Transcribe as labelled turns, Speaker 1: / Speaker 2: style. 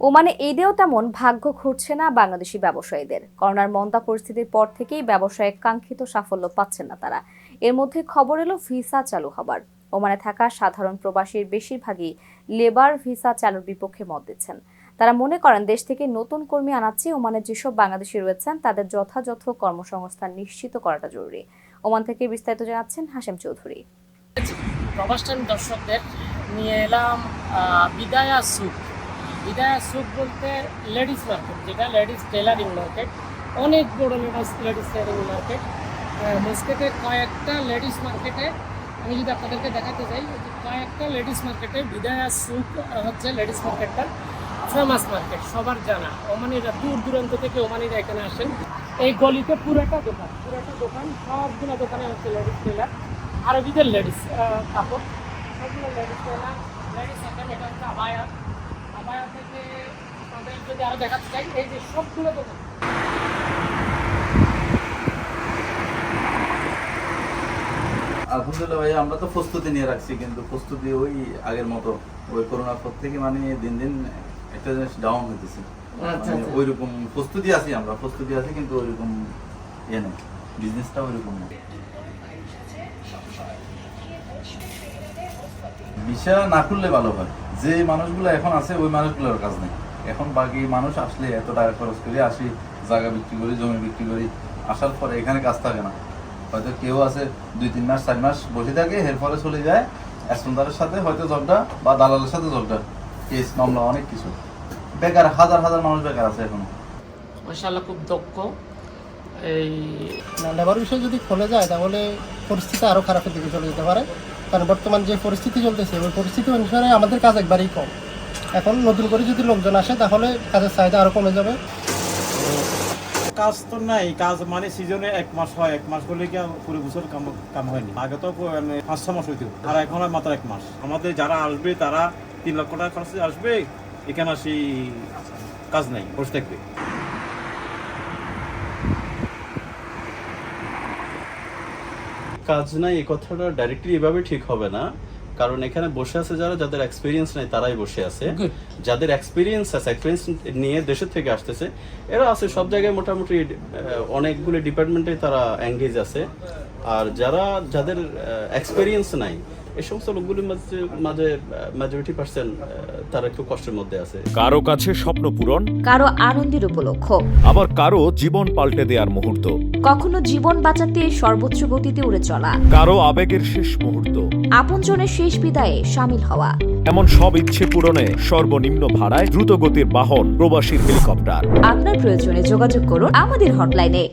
Speaker 1: ওমানে ঈদেও তেমন ভাগ্য ঘুরছে না বাংলাদেশি ব্যবসায়ীদের। করোনার মন্দা পরিস্থিতির পর থেকেই ব্যবসায়ে কাঙ্ক্ষিত সাফল্য পাচ্ছেন না তারা। এর মধ্যে খবর এলো ভিসা চালু হবার। ওমানে থাকা সাধারণ প্রবাসীর বেশিরভাগই লেবার ভিসা চালুর বিপক্ষে মত দিচ্ছেন। তারা মনে করেন দেশ থেকে নতুন কর্মী আনাচ্ছে, ওমানে যেসব বাংলাদেশি রয়েছেন, তাদের যথাযথ কর্মসংস্থান নিশ্চিত করাটা জরুরি। ওমান থেকে বিস্তারিত জানাচ্ছেন হাশেম চৌধুরী।
Speaker 2: প্রবাসন দর্শকদের নিয়ে এলাম বিদায়া সুপ বিদায়া সুপ বলতে লেডিস মার্কেট যেটা লেডিস টেলারিং মার্কেট অনেক বড় লেডিস লেডিস টেলারিং মার্কেট মস্কেটের কয়েকটা লেডিস মার্কেটে আমি যদি আপনাদেরকে দেখাতে চাই কয়েকটা লেডিস মার্কেটে বিদায়া সুপ হচ্ছে লেডিস মার্কেটটা ফেমাস মার্কেট সবার জানা। ওমানিরা দূর দূরান্ত থেকে ওমানিরা এখানে আসেন। এই গলিতে পুরোটা দোকান পুরোটা দোকান, সবগুলো দোকানে হচ্ছে লেডিস টেলার আরবিদের লেডিস কাপড়। সবগুলো লেডিস টেলার লেডিস আইটেম এটা হচ্ছে আবায়া। আবায়া থেকে আপনাদের যদি আরও দেখাতে চাই এই যে সবগুলো দোকান।
Speaker 3: আলহামদুলিল্লাহ ভাই আমরা তো প্রস্তুতি নিয়ে রাখছি কিন্তু প্রস্তুতি ওই আগের মতো। ওই করোনার পর থেকে মানে দিন দিন একটা জিনিস ডাউন হইতেছে।
Speaker 2: আচ্ছা,
Speaker 3: মানে
Speaker 2: আচ্ছা।
Speaker 3: ওইরকম প্রস্তুতি আছি আমরা প্রস্তুতি আছি কিন্তু ওইরকম ইয়ে নেই। বিজনেসটা ওইরকম নেই। ভিসা না খুললে ভালো হয়। যে মানুষগুলো এখন আছে ওই মানুষগুলোর কাজ নেই। এখন বাকি মানুষ আসলে এত টাকা খরচ করে আসি জায়গা বিক্রি করি জমি বিক্রি করি আসার পরে এখানে কাজ থাকে না। হয়তো কেউ আছে দুই তিন মাস চার মাস বসে থাকে এর পরে চলে যায় অ্যাসপন্দারের সাথে হয়তো জবটা বা দালালের সাথে জবটা কেস মামলা অনেক কিছু। বেকার হাজার হাজার মানুষ বেকার আছে এখনও।
Speaker 2: মাশাআল্লাহ খুব দক্ষ। এই
Speaker 4: না লেবার বিষয় যদি খোলা যায় তাহলে পরিস্থিতি আরও খারাপের দিকে চলে যেতে পারে। কারণ বর্তমান যে পরিস্থিতি চলতেছে, ওই পরিস্থিতি অনুসারে আমাদের কাজ একবারেই কম। এখন নতুন করে যদি লোকজন আসে, তাহলে কাজের চাহিদা আরও কমে যাবে।
Speaker 5: কাজ তো নাই, কাজ মানে সিজনে এক মাস হয়, এক মাস করলে কি পুরো বছর কাম কাম হয়নি। আগে তো মানে পাঁচ ছ মাস হইতো, আর এখন হয় মাত্র এক মাস। আমাদের যারা আসবে, তারা তিন লক্ষ টাকা খরচে আসবে, এখানে আসি কাজ নাই বসে থাকবে।
Speaker 6: কাজ নাই এ কথাটা ডাইরেক্টলি এভাবে ঠিক হবে না। কারণ এখানে বসে আছে যারা যাদের এক্সপিরিয়েন্স নাই তারাই বসে আছে। যাদের এক্সপিরিয়েন্স আছে এক্সপিরিয়েন্স নিয়ে দেশের থেকে আসতেছে এরা আছে সব জায়গায় মোটামুটি অনেকগুলি অনেকগুলো ডিপার্টমেন্টে তারা এঙ্গেজ আছে। আর যারা যাদের এক্সপিরিয়েন্স নাই এই সমস্ত লোকগুলির মাঝে মাঝে মেজরিটি পার্সেন্ট তারা একটু কষ্টের মধ্যে আছে।
Speaker 7: কারও কাছে স্বপ্ন পূরণ
Speaker 1: কারও আনন্দের উপলক্ষ।
Speaker 7: আবার কারও জীবন পাল্টে দেওয়ার মুহূর্ত।
Speaker 1: কখনো জীবন বাঁচাতে সর্বোচ্চ গতিতে উড়ে চলা।
Speaker 7: কারও আবেগের শেষ মুহূর্ত।
Speaker 1: আপনজনের শেষ বিদায়ে সামিল হওয়া।
Speaker 7: এমন সব ইচ্ছে পূরণে সর্বনিম্ন ভাড়ায় দ্রুতগতির বাহন প্রবাসীর হেলিকপ্টার।
Speaker 1: আপনার প্রয়োজনে যোগাযোগ করুন আমাদের হটলাইনে।